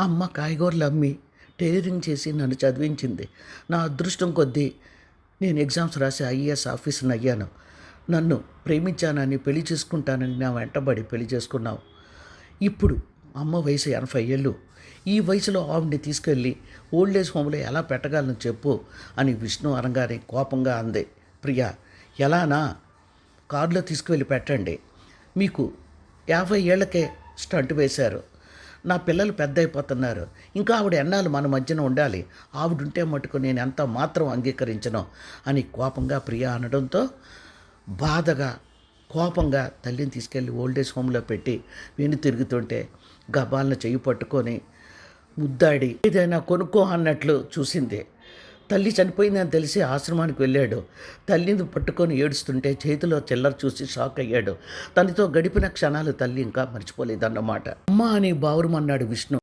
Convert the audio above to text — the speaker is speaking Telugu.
అమ్మ కాయగూరలు అమ్మి టైలరింగ్ చేసి నన్ను చదివించింది. నా అదృష్టం కొద్దీ నేను ఎగ్జామ్స్ రాసి ఐఏఎస్ ఆఫీసర్ని అయ్యాను. నన్ను ప్రేమించానని పెళ్ళి చేసుకుంటానని నా వెంటబడి పెళ్ళి చేసుకున్నావు. ఇప్పుడు అమ్మ వయసు ఎనభై ఏళ్ళు. ఈ వయసులో ఆవిడ్ని తీసుకెళ్ళి ఓల్డ్ ఏజ్ హోమ్లో ఎలా పెట్టగలను చెప్పు అని విష్ణు అనగానే కోపంగా అంది. ప్రియా ఎలానా? కారులో తీసుకువెళ్ళి పెట్టండి. మీకు యాభై ఏళ్ళకే స్టంట్ వేశారు. నా పిల్లలు పెద్ద అయిపోతున్నారు ఇంకా ఆవిడ ఎన్నాళ్ళు మన మధ్యన ఉండాలి? ఆవిడుంటే మటుకు నేను ఎంత మాత్రం అంగీకరించను? అని కోపంగా ప్రియా అనడంతో బాధగా కోపంగా తల్లిని తీసుకెళ్ళి ఓల్డేజ్ హోమ్లో పెట్టి విని తిరుగుతుంటే గబాలను చెయ్యి పట్టుకొని ముద్దాడి ఏదైనా కొనుక్కో అన్నట్లు చూసింది. తల్లి చనిపోయిందని తెలిసి ఆశ్రమానికి వెళ్ళాడు. తల్లిని పట్టుకొని ఏడుస్తుంటే చేతిలో చిల్లర చూసి షాక్ అయ్యాడు. తనతో గడిపిన క్షణాలు తల్లి ఇంకా మర్చిపోలేదన్నమాట. అమ్మ అని బావురమన్నాడు విష్ణు.